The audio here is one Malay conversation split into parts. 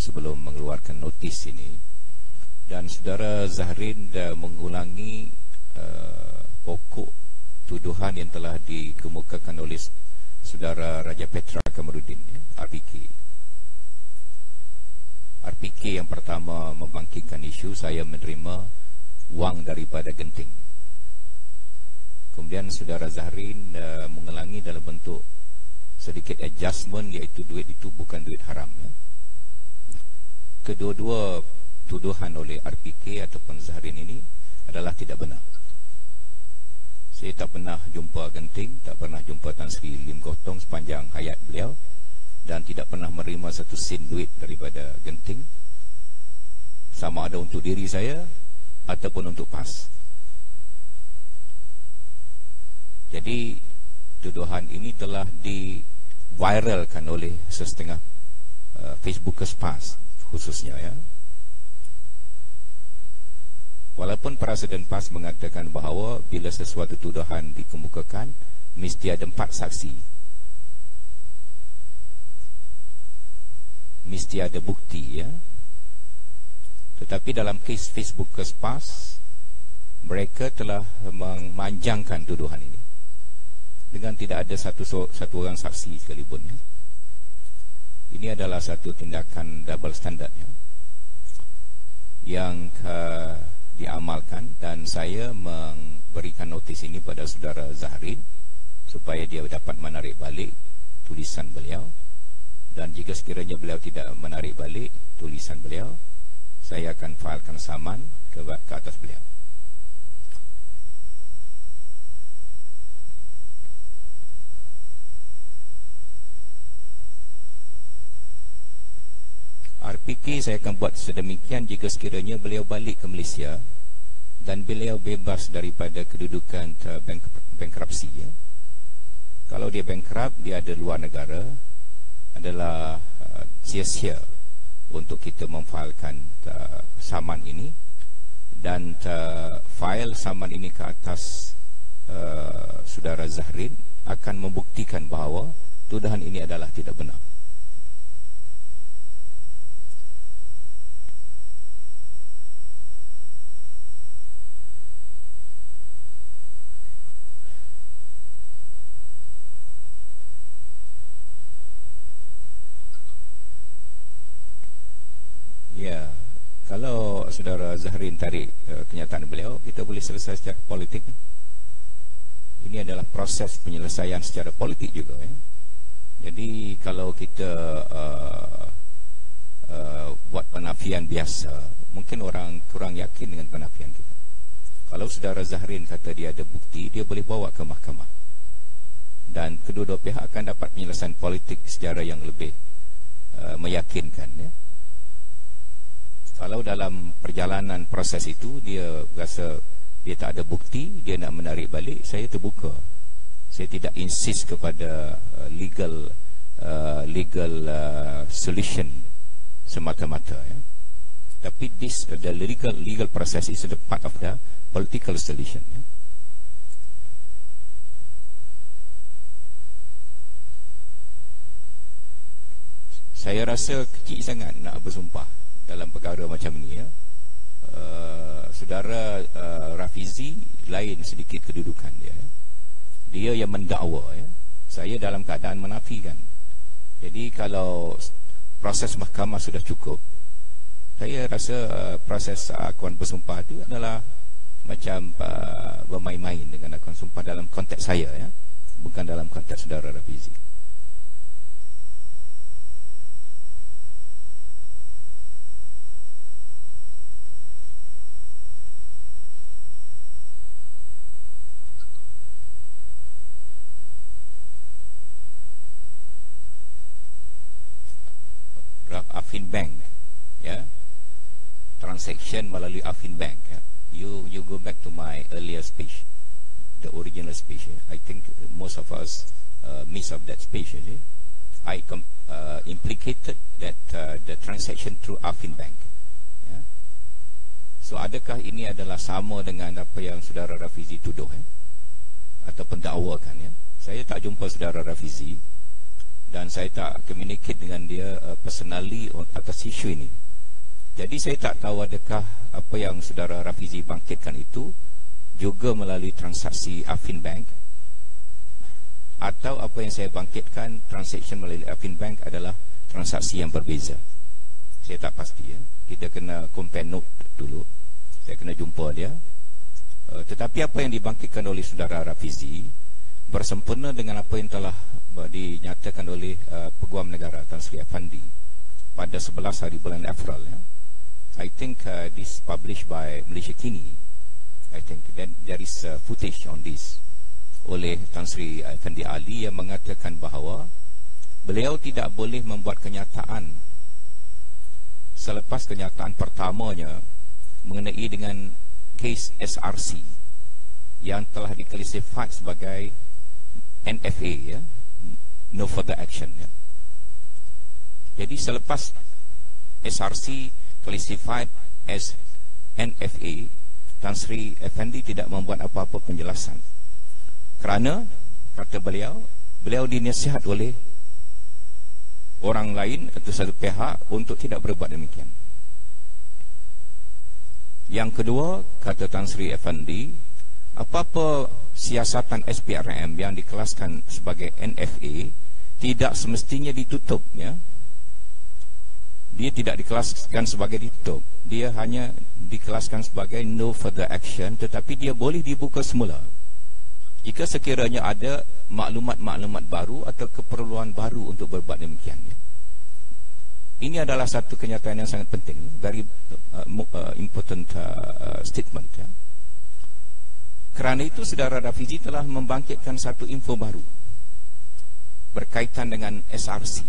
sebelum mengeluarkan notis ini. Dan saudara Zahrin dah mengulangi uh, pokok tuduhan yang telah dikemukakan oleh saudara Raja Petra Kamarudin ya, RPK. RPK yang pertama membangkitkan isu saya menerima wang daripada genting. Kemudian saudara Zahrin uh, mengulangi dalam bentuk sedikit adjustment iaitu duit itu bukan duit haram ya. Kedua-dua tuduhan oleh RPK ataupun Zahrin ini adalah tidak benar. Saya tak pernah jumpa Genting, tak pernah jumpa Tan Sri Lim Gotong sepanjang hayat beliau dan tidak pernah menerima satu sen duit daripada Genting sama ada untuk diri saya ataupun untuk PAS. Jadi tuduhan ini telah diviralkan oleh setengah uh, Facebookers PAS khususnya ya. Walaupun Presiden PAS mengatakan bahawa bila sesuatu tuduhan dikemukakan mesti ada empat saksi. Mesti ada bukti ya. Tetapi dalam kes Facebookers PAS mereka telah memanjangkan tuduhan ini dengan tidak ada satu satu orang saksi sekalipun ya. Ini adalah satu tindakan double standard ya. Yang uh, diamalkan dan saya memberikan notis ini pada saudara Zahrin supaya dia dapat menarik balik tulisan beliau dan jika sekiranya beliau tidak menarik balik tulisan beliau saya akan failkan saman ke, ke atas beliau RPK saya akan buat sedemikian jika sekiranya beliau balik ke Malaysia dan beliau bebas daripada kedudukan bank bankruptcy ya. Kalau dia bankrupt, dia ada luar negara adalah uh, sia-sia untuk kita memfailkan uh, saman ini dan uh, file saman ini ke atas uh, saudara Zahrin akan membuktikan bahawa tuduhan ini adalah tidak benar. Ya, kalau saudara Zahrin tarik uh, kenyataan beliau, kita boleh selesai secara politik. Ini adalah proses penyelesaian secara politik juga. Ya. Jadi kalau kita uh, uh, buat penafian biasa, mungkin orang kurang yakin dengan penafian kita. Kalau saudara Zahrin kata dia ada bukti, dia boleh bawa ke mahkamah. Dan kedua-dua pihak akan dapat penyelesaian politik secara yang lebih uh, meyakinkan. Ya. Kalau dalam perjalanan proses itu dia rasa dia tak ada bukti, dia nak menarik balik, saya terbuka. Saya tidak insist kepada uh, legal uh, legal uh, solution semata-mata ya. Tapi this the legal legal process is a part of the political solution ya. Saya rasa kecil sangat nak bersumpah dalam perkara macam ni ya. Uh, saudara uh, Rafizi lain sedikit kedudukan dia. Ya. Dia yang mendakwa ya. Saya dalam keadaan menafikan. Jadi kalau proses mahkamah sudah cukup, saya rasa uh, proses akuan bersumpah itu adalah macam uh, bermain-main dengan akuan sumpah dalam konteks saya ya. Bukan dalam konteks saudara Rafizi. Afin Bank ya transaction melalui Afin Bank ya. you you go back to my earlier speech the original speech ya. I think most of us uh, miss of that speech ya. I uh, implicated that uh, the transaction through Afin Bank ya. so adakah ini adalah sama dengan apa yang saudara Rafizi tuduh ya? ataupun dakwakan ya saya tak jumpa saudara Rafizi dan saya tak communicate dengan dia uh, personally atas isu ini. Jadi saya tak tahu adakah apa yang saudara Rafizi bangkitkan itu juga melalui transaksi Afin Bank atau apa yang saya bangkitkan transaction melalui Afin Bank adalah transaksi yang berbeza. Saya tak pasti ya. Kita kena compare note dulu. Saya kena jumpa dia. Uh, tetapi apa yang dibangkitkan oleh saudara Rafizi bersempurna dengan apa yang telah dinyatakan oleh uh, Peguam Negara Tan Sri Afandi pada 11 hari bulan April ya. I think uh, this published by Malaysia Kini I think that there is uh, footage on this oleh Tan Sri Afandi Ali yang mengatakan bahawa beliau tidak boleh membuat kenyataan selepas kenyataan pertamanya mengenai dengan kes SRC yang telah diklasifikasi sebagai NFA ya. No further action ya. Jadi selepas SRC classified as NFA Tan Sri Effendi tidak membuat apa-apa penjelasan. Kerana kata beliau beliau dinasihat oleh orang lain atau satu pihak untuk tidak berbuat demikian. Yang kedua kata Tan Sri Effendi apa-apa siasatan SPRM yang dikelaskan sebagai NFA tidak semestinya ditutup ya dia tidak dikelaskan sebagai ditutup dia hanya dikelaskan sebagai no further action tetapi dia boleh dibuka semula jika sekiranya ada maklumat-maklumat baru atau keperluan baru untuk berbuat demikian ya. ini adalah satu kenyataan yang sangat penting very uh, uh, important uh, statement ya. Kerana itu saudara Rafizi telah membangkitkan satu info baru berkaitan dengan SRC.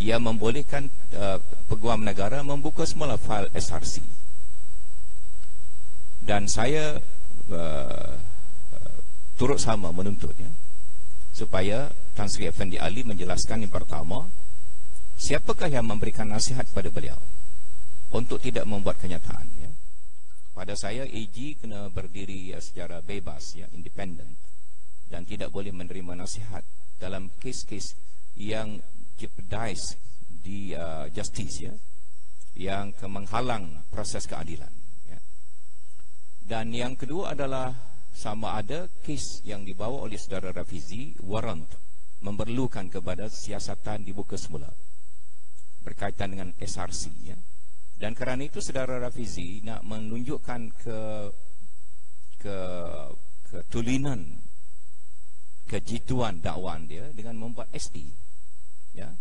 Ia membolehkan uh, peguam negara membuka semula fail SRC. Dan saya uh, turut sama menuntutnya supaya Tan Sri Effendi Ali menjelaskan yang pertama siapakah yang memberikan nasihat kepada beliau untuk tidak membuat kenyataan pada saya AG kena berdiri ya, secara bebas ya independent. Dan tidak boleh menerima nasihat dalam kes-kes yang jeopardize di uh, justice ya yang menghalang proses keadilan ya. dan yang kedua adalah sama ada kes yang dibawa oleh saudara Rafizi warrant memerlukan kepada siasatan dibuka semula. Berkaitan dengan SRC ya dan kerana itu saudara Rafizi nak menunjukkan ke ke ketulinan kejituan dakwaan dia dengan membuat ST. Ya.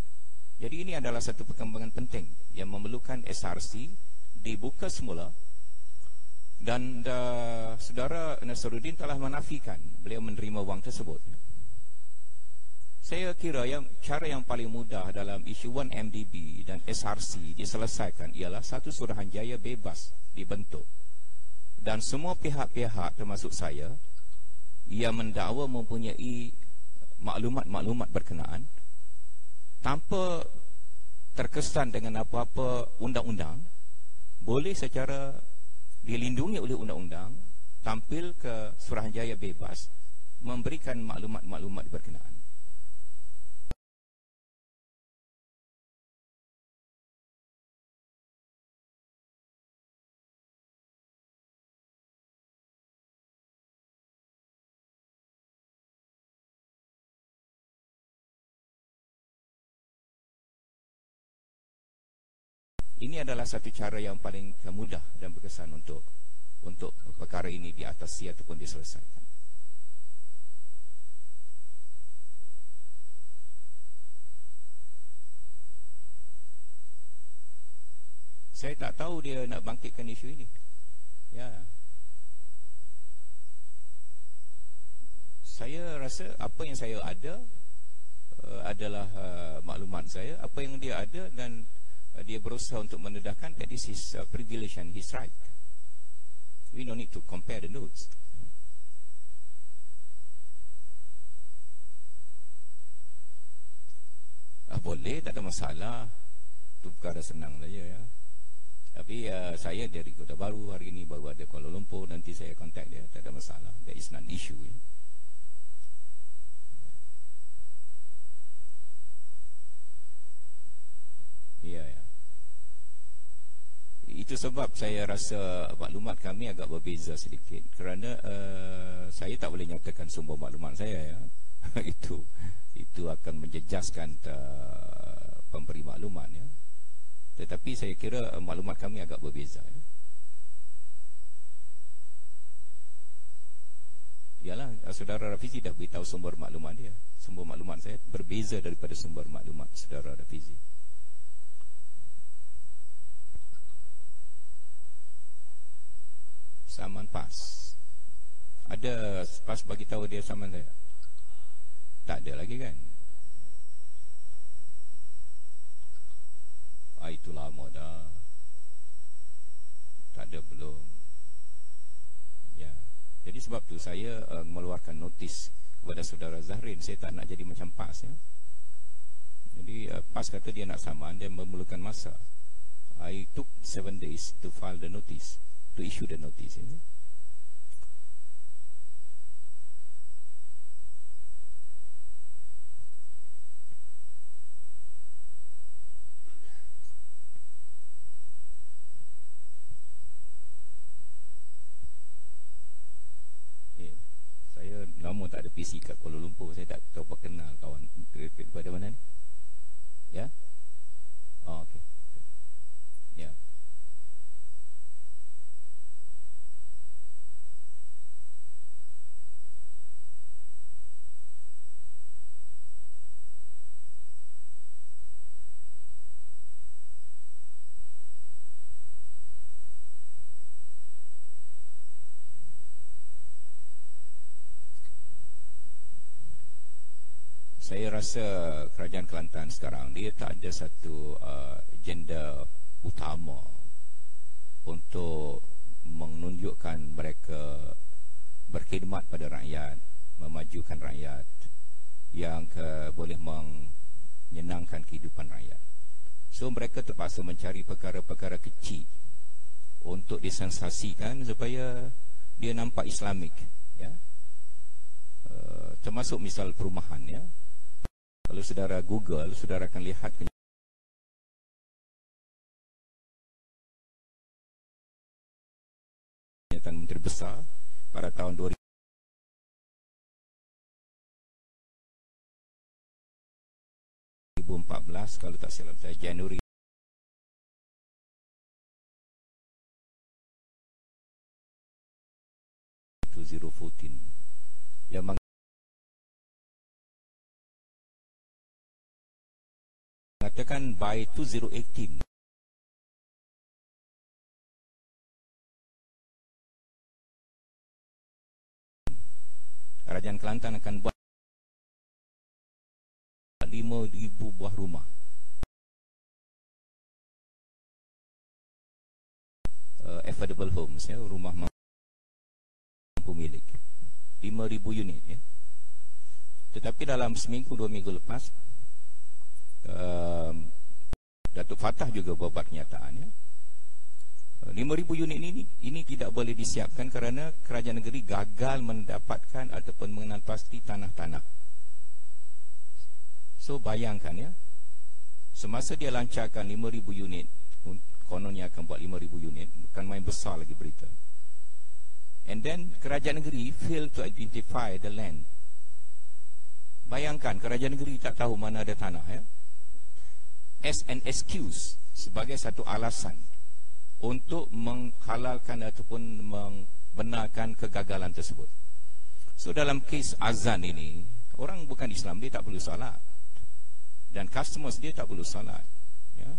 Jadi ini adalah satu perkembangan penting yang memerlukan SRC dibuka semula dan uh, saudara Nasruddin telah menafikan beliau menerima wang tersebut. Saya kira yang cara yang paling mudah dalam isu 1MDB dan SRC diselesaikan ialah satu suruhanjaya bebas dibentuk. Dan semua pihak-pihak termasuk saya yang mendakwa mempunyai maklumat-maklumat berkenaan tanpa terkesan dengan apa-apa undang-undang boleh secara dilindungi oleh undang-undang tampil ke suruhanjaya bebas memberikan maklumat-maklumat berkenaan. Ini adalah satu cara yang paling mudah dan berkesan untuk untuk perkara ini diatasi ataupun diselesaikan. Saya tak tahu dia nak bangkitkan isu ini. Ya. Saya rasa apa yang saya ada uh, adalah uh, maklumat saya, apa yang dia ada dan Uh, dia berusaha untuk mendedahkan that this is uh, privilege and his right. We don't need to compare the notes. Ah, boleh, tak ada masalah. Itu perkara senang saja ya. Tapi uh, saya dari Kota Baru hari ini baru ada Kuala Lumpur nanti saya kontak dia tak ada masalah. That is non issue ya. Itu sebab saya rasa maklumat kami agak berbeza sedikit kerana uh, saya tak boleh nyatakan sumber maklumat saya ya. itu itu akan menjejaskan uh, pemberi maklumat ya. Tetapi saya kira uh, maklumat kami agak berbeza ya. Yalah, saudara Rafizi dah beritahu sumber maklumat dia. Sumber maklumat saya berbeza daripada sumber maklumat saudara Rafizi. Saman pas. Ada pas bagi tahu dia saman saya. Tak ada lagi kan? Ah itu lama dah. Tak ada belum. Ya. Jadi sebab tu saya uh, mengeluarkan notis kepada saudara Zahrin. Saya tak nak jadi macam pas ya. Jadi uh, pas kata dia nak saman dia memerlukan masa. I took seven days to file the notice to issue the notice. Is it? lama tak ada PC kat Kuala Lumpur saya tak tahu apa kenal kawan daripada mana ni ya oh, okey ya yeah. Saya rasa kerajaan Kelantan sekarang dia tak ada satu uh, agenda utama untuk menunjukkan mereka berkhidmat pada rakyat, memajukan rakyat yang ke, boleh menyenangkan kehidupan rakyat. So mereka terpaksa mencari perkara-perkara kecil untuk disensasikan supaya dia nampak islamik ya. Uh, termasuk misal perumahan ya kalau saudara Google, saudara akan lihat kenyataan menteri besar pada tahun 2000 2014 kalau tak silap saya Januari. Yang mengatakan by 2018 Kerajaan Kelantan akan buat 5,000 buah rumah. Uh, affordable homes ya, rumah mampu milik. 5,000 unit ya. Tetapi dalam seminggu dua minggu lepas uh, Datuk Fatah juga buat kenyataan ya. 5000 unit ini ini tidak boleh disiapkan kerana kerajaan negeri gagal mendapatkan ataupun mengenal pasti tanah-tanah. So bayangkan ya. Semasa dia lancarkan 5000 unit kononnya akan buat 5000 unit bukan main besar lagi berita. And then kerajaan negeri fail to identify the land. Bayangkan kerajaan negeri tak tahu mana ada tanah ya as an excuse sebagai satu alasan untuk menghalalkan ataupun membenarkan kegagalan tersebut. So dalam kes azan ini, orang bukan Islam dia tak perlu salat. Dan customers dia tak perlu salat. Ya.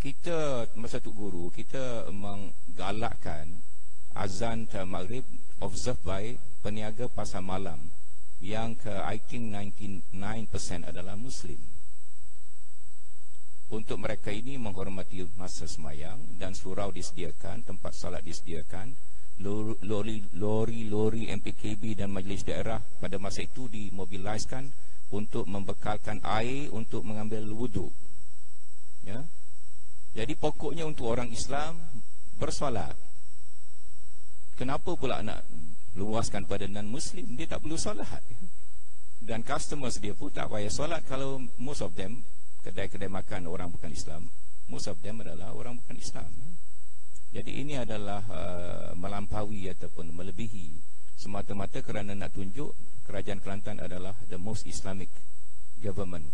Kita masa tu guru, kita menggalakkan azan maghrib observed by peniaga pasar malam yang ke I think 99% adalah Muslim untuk mereka ini menghormati masa semayang dan surau disediakan, tempat salat disediakan, lori-lori MPKB dan majlis daerah pada masa itu dimobiliskan untuk membekalkan air untuk mengambil wudhu. Ya. Jadi pokoknya untuk orang Islam bersolat. Kenapa pula nak luaskan pada non-Muslim? Dia tak perlu solat. Dan customers dia pun tak payah solat kalau most of them kedai-kedai makan orang bukan Islam most of them adalah orang bukan Islam Jadi ini adalah uh, melampaui ataupun melebihi semata-mata kerana nak tunjuk kerajaan Kelantan adalah the most Islamic government.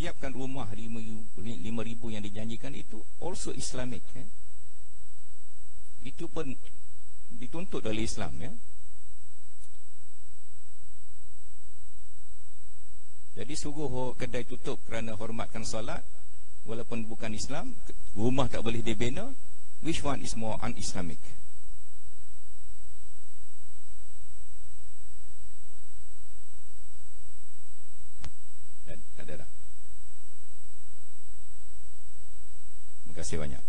Siapkan rumah 5,000 yang dijanjikan itu also Islamic. Eh? itu pun dituntut oleh Islam ya. Jadi suruh kedai tutup kerana hormatkan solat walaupun bukan Islam, rumah tak boleh dibina, which one is more un-Islamic? kasih banyak.